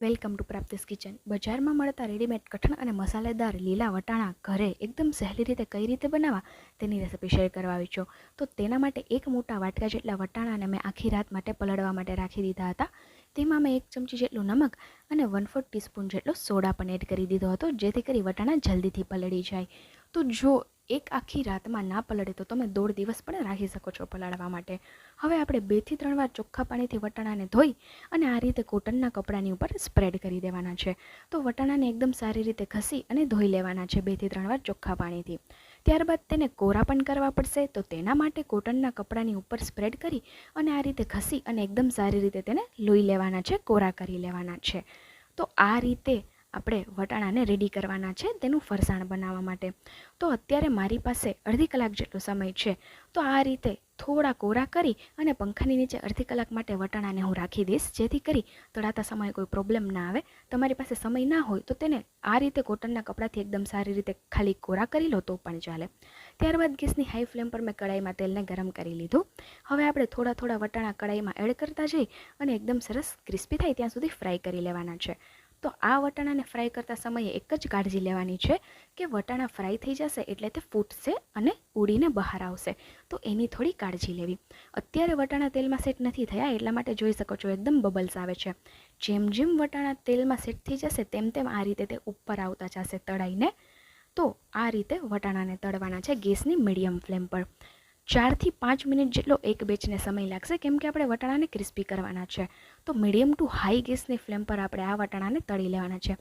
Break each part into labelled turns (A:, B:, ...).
A: Welcome to પ્રાપ્તિસ kitchen. બજારમાં મળતા readymade કઠણ અને મસાલેદાર લીલા વટાણા ઘરે એકદમ સહેલી રીતે કઈ રીતે બનાવવા તેની રેસિપી શેર કરવા આવી છું. તો તેના માટે એક મોટા વાટકા જેટલા વટાણાને મેં આખી રાત માટે પલળવા માટે રાખી દીધા હતા. તેમાં મેં એક ચમચી જેટલું નમક અને વન ફોર્થ ટીસ્પૂન જેટલો સોડા પણ એડ કરી દીધો હતો, જેથી કરી વટાણા જલ્દીથી પલળી જાય. તો જો એક આખી રાતમાં ના પલળે તો તમે દોઢ દિવસ પણ રાખી શકો છો પલાળવા માટે. હવે આપણે બેથી ત્રણ વાર ચોખ્ખા પાણીથી વટાણાને ધોઈ અને આ રીતે કોટનના કપડાની ઉપર સ્પ્રેડ કરી દેવાના છે. તો વટાણાને એકદમ સારી રીતે ઘસી અને ધોઈ લેવાના છે બેથી ત્રણ વાર ચોખ્ખા પાણીથી. ત્યારબાદ તેને કોરા પણ કરવા પડશે, તો તેના માટે કોટનના કપડાની ઉપર સ્પ્રેડ કરી અને આ રીતે ઘસી અને એકદમ સારી રીતે તેને લોહી લેવાના છે, કોરા કરી લેવાના છે. તો આ રીતે આપણે વટાણાને રેડી કરવાના છે તેનું ફરસાણ બનાવવા માટે. તો અત્યારે મારી પાસે અડધી કલાક જેટલો સમય છે. તો આ રીતે થોડા કોરા કરી અને પંખાની નીચે અડધી કલાક માટે વટાણાને હું રાખી દઈશ. જેથી કરી તળાતા સમયે કોઈ પ્રોબ્લેમ ના આવે. તમારી પાસે સમય ના હોય તો તેને આ રીતે કોટનના કપડાથી એકદમ સારી રીતે ખાલી કોરા કરી લો તો પણ ચાલે. ત્યારબાદ ગેસની હાઈ ફ્લેમ પર મેં કડાઈમાં તેલને ગરમ કરી લીધું. હવે આપણે થોડા થોડા વટાણા કડાઈમાં એડ કરતા જઈ અને એકદમ સરસ ક્રિસ્પી થાય ત્યાં સુધી ફ્રાય કરી લેવાના છે. તો આ વટાણાને ફ્રાય કરતા સમયે એક જ કાળજી લેવાની છે કે વટાણા ફ્રાય થઈ જશે એટલે તે ફૂટશે અને ઉડીને બહાર આવશે. તો એની થોડી કાળજી લેવી. અત્યારે વટાણા તેલમાં સેટ નથી થયા એટલા માટે જોઈ શકો છો એકદમ બબલ્સ આવે છે. જેમ જેમ વટાણા તેલમાં સેટ થઈ જશે તેમ તેમ આ રીતે તે ઉપર આવતા જશે તળાઈને. તો આ રીતે વટાણાને તળવાના છે ગેસની મીડિયમ ફ્લેમ પર. ચારથી પાંચ મિનિટ જેટલો એક બેચને સમય લાગશે, કેમ કે આપણે વટાણાને ક્રિસ્પી કરવાના છે. તો મીડિયમ ટુ હાઈ ગેસની ફ્લેમ પર આપણે આ વટાણાને તળી લેવાના છે.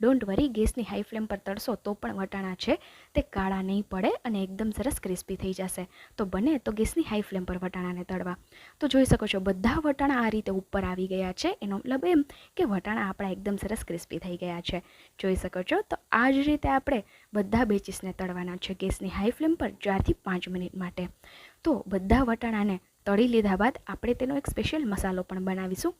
A: ડોન્ટ વરી, ગેસની હાઈ ફ્લેમ પર તળશો તો પણ વટાણા છે. તે કાળા નહીં પડે અને એકદમ સરસ ક્રિસ્પી થઈ જશે. તો બને તો ગેસની હાઈ ફ્લેમ પર વટાણાને તળવા. તો જોઈ શકો છો, બધા વટાણા આ રીતે ઉપર આવી ગયા છે. એનો મતલબ એમ કે વટાણા આપણા એકદમ સરસ ક્રિસ્પી થઈ ગયા છે. જોઈ શકો છો, તો આ જ રીતે આપણે બધા બેચીસને તળવાના છે ગેસની હાઈ ફ્લેમ પર ચારથી પાંચ મિનિટ માટે. તો બધા વટાણાને તળી લીધા બાદ આપણે તેનો એક સ્પેશિયલ મસાલો પણ બનાવીશું.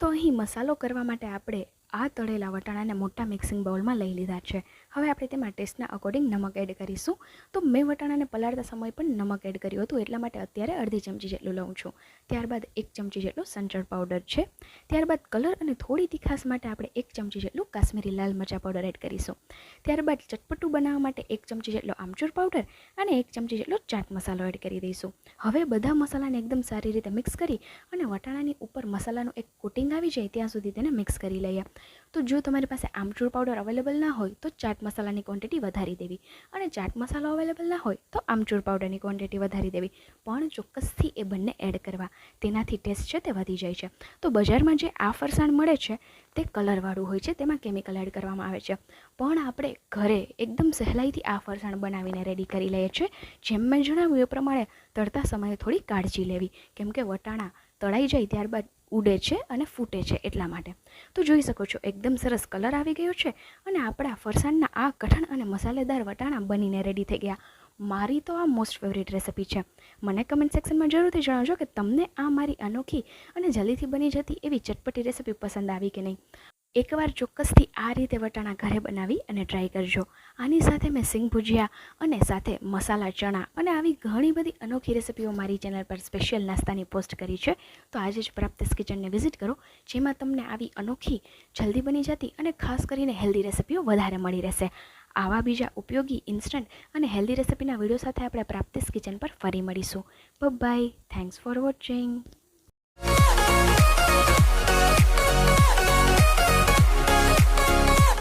A: તો અહીં મસાલો કરવા માટે આપણે આ તળેલા વટાણાને મોટા મિક્સિંગ બાઉલમાં લઈ લીધા છે. હવે આપણે તેમાં ટેસ્ટના અકોર્ડિંગ નમક એડ કરીશું. તો મેં વટાણાને પલાળતા સમયે પણ નમક એડ કર્યું હતું, એટલા માટે અત્યારે અડધી ચમચી જેટલું લઉં છું. ત્યારબાદ એક ચમચી જેટલો સંચળ પાવડર છે. ત્યારબાદ કલર અને થોડી તીખાસ માટે આપણે એક ચમચી જેટલું કાશ્મીરી લાલ મરચા પાવડર એડ કરીશું. ત્યારબાદ ચટપટું બનાવવા માટે એક ચમચી જેટલો આમચૂર પાવડર અને એક ચમચી જેટલો ચાટ મસાલો એડ કરી દઈશું. હવે બધા મસાલાને એકદમ સારી રીતે મિક્સ કરી અને વટાણાની ઉપર મસાલાનું એક કોટિંગ આવી જાય, ત્યાં સુધી તેને મિક્સ કરી લઈએ. તો જો તમારી પાસે આમચૂર પાવડર અવેલેબલ ના હોય, તો ચાટ મસાલાની ક્વોન્ટિટી વધારી દેવી. અને ચાટ મસાલો અવેલેબલ ના હોય, તો આમચૂર પાવડરની ક્વોન્ટિટી વધારી દેવી. પણ ચોક્કસથી એ બંને એડ કરવા. તેનાથી ટેસ્ટ છે તે વધી જાય છે. તો બજારમાં જે આ ફરસાણ મળે છે, તે કલરવાળું હોય છે, તેમાં કેમિકલ એડ કરવામાં આવે છે. પણ આપણે ઘરે એકદમ સહેલાઈથી આ ફરસાણ બનાવીને રેડી કરી લઈએ છીએ. જેમ મેં જણાવ્યું એ પ્રમાણે તળતા સમયે થોડી કાળજી લેવી. કેમ કે વટાણા તળાઈ જાય ત્યારબાદ ઉડે છે અને ફૂટે છે એટલા માટે. તો જોઈ શકો છો, એકદમ સરસ કલર આવી ગયો છે અને આપણા ફરસાણના આ કઠણ અને મસાલેદાર વટાણા બનીને રેડી થઈ ગયા. મારી તો આ મોસ્ટ ફેવરિટ રેસિપી છે. મને કમેન્ટ સેક્શનમાં જરૂરથી જણાવજો કે તમને આ મારી અનોખી અને જલ્દીથી બની જતી એવી ચટપટી રેસિપી પસંદ આવી કે નહીં. એકવાર ચોક્કસથી આ રીતે વટાણા ઘરે બનાવી અને ટ્રાય કરજો. આની સાથે મેં સિંગ ભુજિયા અને સાથે મસાલા ચણા અને આવી ઘણી બધી અનોખી રેસિપીઓ મારી ચેનલ પર સ્પેશિયલ નાસ્તાની પોસ્ટ કરી છે. તો આજે જ પ્રાપ્તિસ કિચનને વિઝિટ કરો, જેમાં તમને આવી અનોખી, જલ્દી બની જતી અને ખાસ કરીને હેલ્ધી રેસિપીઓ વધારે મળી રહેશે. આવા બીજા ઉપયોગી ઇન્સ્ટન્ટ અને હેલ્ધી રેસિપીના વીડિયો સાથે આપણે પ્રાપ્તિસ કિચન પર ફરી મળીશું. By thanks for watching